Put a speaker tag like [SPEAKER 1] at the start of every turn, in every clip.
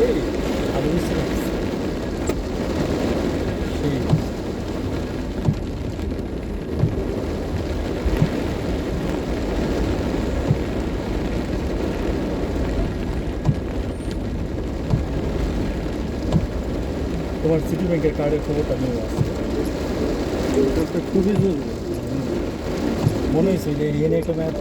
[SPEAKER 1] এই আলু মিষ্টি খাচ্ছি। সেই তোমার সিটি ব্যাংকের কার্ডের খবরটা নিয়ে আসছে
[SPEAKER 2] এটা খুবই জরুরি
[SPEAKER 1] মনে হয়েছে যে এনে একটা ম্যাথ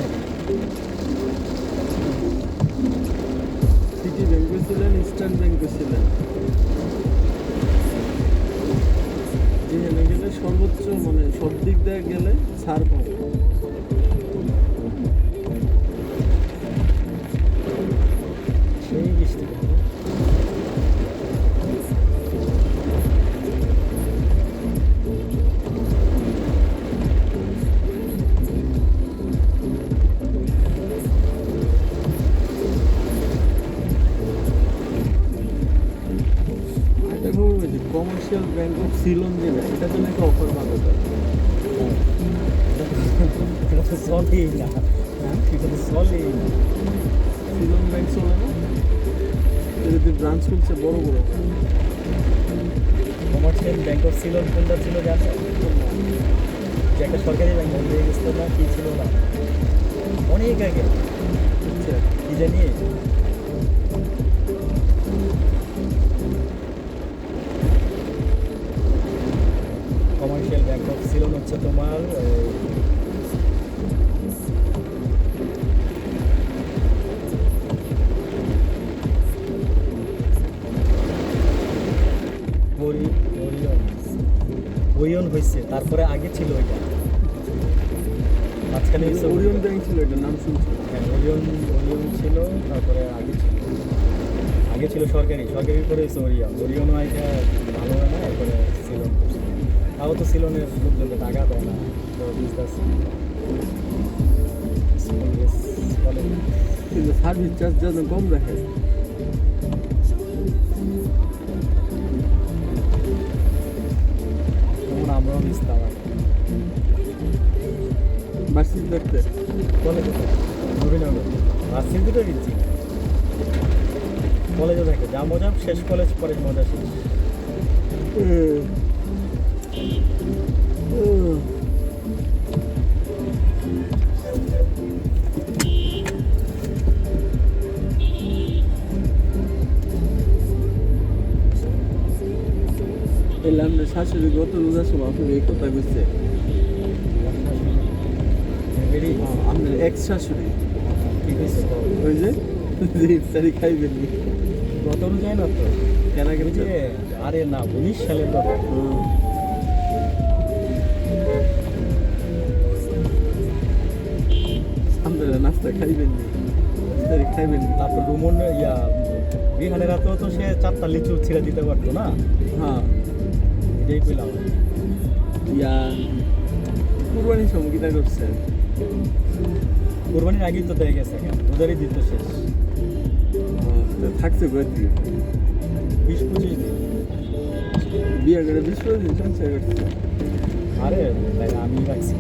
[SPEAKER 2] ছিলেন ইস্টার্ন ব্যাংকে ছিলেন। যেখানে গেলে সর্বোচ্চ মানে সব দিক দিয়ে গেলে ছাড় পাবে। কমার্শিয়াল ব্যাংক অফ সিলন যেটা এটাতে নাকি অফার পাবে
[SPEAKER 1] এটা তো চলেই না। এটা তো চলেই না।
[SPEAKER 2] সিলন ব্যাংক চলে না? ব্রাঞ্চ খুলছে বড় বড়।
[SPEAKER 1] কমার্শিয়াল ব্যাংক অফ সিলন কোনটা ছিল জানো? যে একটা সরকারি ব্যাংক বন্ধ হয়ে গেছিল না কি ছিল না? অনেক আগে।
[SPEAKER 2] আচ্ছা।
[SPEAKER 1] কি জানি? কমার্শিয়াল ব্যাংক অফ হচ্ছে তোমার ওরিয়ন হয়েছে তারপরে আগে ছিল ওইটা মাঝখানে
[SPEAKER 2] ওরিয়ন ব্যাংক ছিল এটা নাম শুনছি
[SPEAKER 1] হ্যাঁ ওরিয়ন ওরিয়ন ছিল তারপরে আগে ছিল আগে ছিল সরকারি সরকারির পরে হয়েছে ওরিয়ন ওরিয়ন এটা ভালো হয় না এরপরে করছে। তাও তো সিলনের লোকজনকে টাকা দেয় না তো বিজনেস
[SPEAKER 2] কিন্তু সার্ভিস চার্জ যেন কম রাখে
[SPEAKER 1] তখন আমরাও
[SPEAKER 2] দেখতে।
[SPEAKER 1] কলেজে থাকে। নবীনগর কলেজে যা মজা শেষ কলেজ পরে মজা শেষ।
[SPEAKER 2] এলে আমাদের শাশুড়ি গত রোজার সময় আপনার এই কথা বুঝছে আপনার এক্স শাশুড়ি। ওই যে ইফতারি খাইবেন
[SPEAKER 1] গত যায় না তো।
[SPEAKER 2] কেনা
[SPEAKER 1] যে আরে না উনিশ সালের কথা।
[SPEAKER 2] নাস্তা খাইবেন ইফতারি খাইবেন
[SPEAKER 1] তারপর রুমন ইয়া বিহানের রাতেও তো সে চারটা লিচু ছিঁড়ে দিতে পারতো না?
[SPEAKER 2] হ্যাঁ।
[SPEAKER 1] এটাই পেলাম।
[SPEAKER 2] ইয়া কুরবানির কিটা করছে।
[SPEAKER 1] কোরবানির আগেই তো দেয় গেছে রোজারই দিন তো শেষ।
[SPEAKER 2] তো থাকছে কয়েকদিন
[SPEAKER 1] বিশ পঁচিশ দিন।
[SPEAKER 2] বিয়ে করে বিশ পঁচিশ দিন সংসার করছে।
[SPEAKER 1] আরে তাই আমি রাখছি।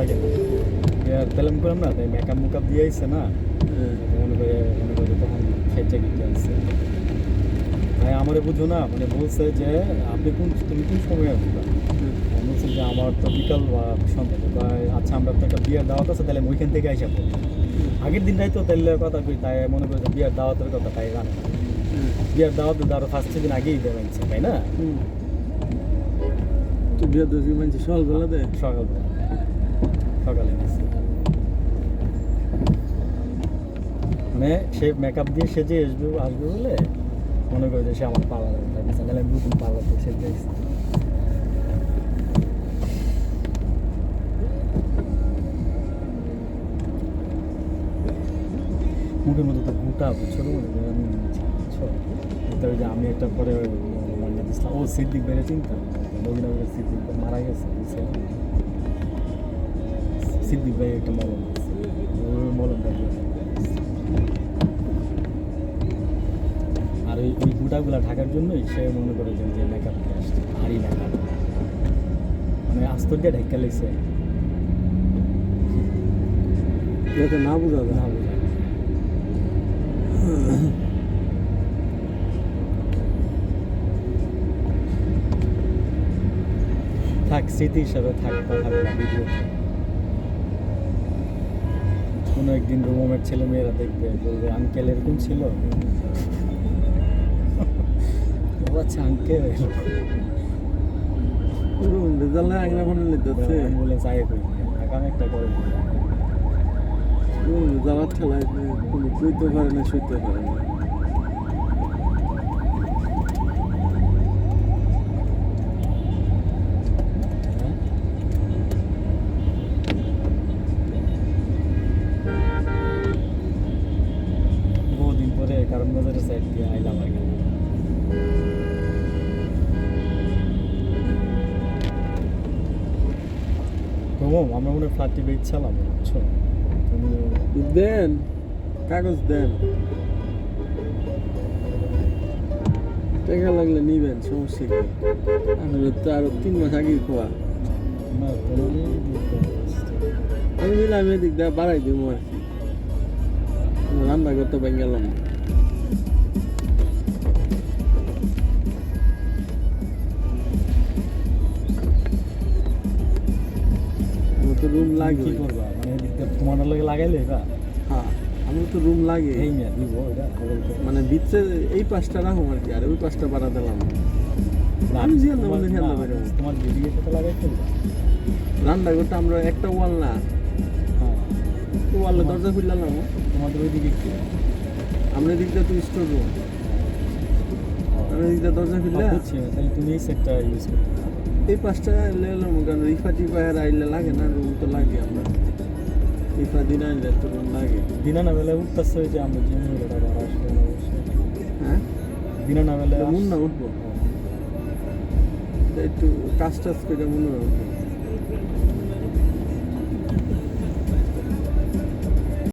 [SPEAKER 1] লাগে। তেলাম করলাম না তাই মেকআপ মুকআপ দিয়ে আইসে না। মনে করে মনে করে তখন খেতে গিয়ে আসছে ভাই আমারে বুঝো না মানে বলছে যে আপনি কোন তুমি কোন সময় আসবা? আমি বলছি যে আমার তো বিকাল বা সন্ধ্যা। বা আচ্ছা আমরা তো একটা বিয়ের দাওয়াত আছে তাহলে ওইখান থেকে আইসা পড়ি। আগের দিনটাই তো তাহলে কথা কই তাই মনে করে বিয়ের দাওয়াতের কথা তাই জানে। বিয়ের দাওয়াত আরও ফার্স্ট দিন আগেই দেওয়া তাই না।
[SPEAKER 2] তো বিয়ে দোষী মানছি? সকালবেলা দেয়?
[SPEAKER 1] সকালবেলা। সকালে গেছে মানে সে মেকআপ দিয়ে আসবে আসবে বলে মনে করে যে সে আমার নাহলে আমি মুখের মধ্যে তো গোটা বুঝছ মনে আমি যে আমি একটা পরে মানে ও সিদ্দিক বেড়ে চিন্তা। নবীনগরের সিদ্দিক মারা গেছে সিদ্দিক ভাই একটা মলম মলমটা আর ওই ওই গুটাগুলো ঢাকার জন্যই সে মনে করেছেন যে মেকআপ নিয়ে আসছে আরই মেকআপ মানে আস্তর দিয়ে ঢেকা লেগছে
[SPEAKER 2] না বোঝা
[SPEAKER 1] না বোঝা থাক স্মৃতি হিসাবে থাক কথা ভিডিও কোনো একদিন রুমের ছেলে মেয়েরা দেখবে বলবে আঙ্কেল এরকম ছিল। ও আচ্ছা আঙ্কেল
[SPEAKER 2] রুম রেজাল্ট আগে ফোনে লিখতেছে
[SPEAKER 1] এখন একটা করে।
[SPEAKER 2] রেজাল্ট ঠেলায় কোনো কইতে পারে না পারে না।
[SPEAKER 1] সাইড দিয়ে আইলাম আর গেলাম আমরা মনে ফ্ল্যাটটি বেচছিলাম বুঝছ
[SPEAKER 2] দেন কাগজ দেন টাকা লাগলে নিবেন সমস্যা কি আসলে তো আরও তিন মাস আগেই খোয়া
[SPEAKER 1] না।
[SPEAKER 2] আমি নিলে আমি এদিক দিয়ে বাড়াই দিব আর কি রান্না করতে পাই গেলাম লাগে
[SPEAKER 1] কি করবা? মানে এদিক তোমার লাগে লাগাইলে বা
[SPEAKER 2] হ্যাঁ আমার তো রুম লাগে।
[SPEAKER 1] এই না দিব এটা
[SPEAKER 2] মানে ভিতরে এই পাঁচটা রাখো আর কি আর ওই পাঁচটা বাড়া দিলাম আমি দেখে
[SPEAKER 1] না, তোমার দিদিকে সাথে লাগাই ফেলবা।
[SPEAKER 2] রান্না করতে আমরা একটা ওয়াল না।
[SPEAKER 1] হ্যাঁ।
[SPEAKER 2] ওয়ালে দরজা খুললাম
[SPEAKER 1] তোমাদের ওইদিকে কি
[SPEAKER 2] আমরা দিয়ে তো স্টোর রুম আমরা দিয়ে দরজা খুললে
[SPEAKER 1] হ্যাঁ, তাহলে তুমি এই সেটটা ইউজ করতে।
[SPEAKER 2] এই পাঁচটা লেলাম কারণ রিফা টিফা এর আইলে লাগে না রুম তো লাগে আমরা। রিফা দিন আইলে তো রুম লাগে।
[SPEAKER 1] দিনা না বেলা উঠতেছে ওই যে আমরা জিম মহিলাটা ভাড়া আসবে
[SPEAKER 2] হ্যাঁ?
[SPEAKER 1] দিনা না বেলা
[SPEAKER 2] তো মুন না উঠবো? একটু কাজ টাজ করে মনে উঠবো।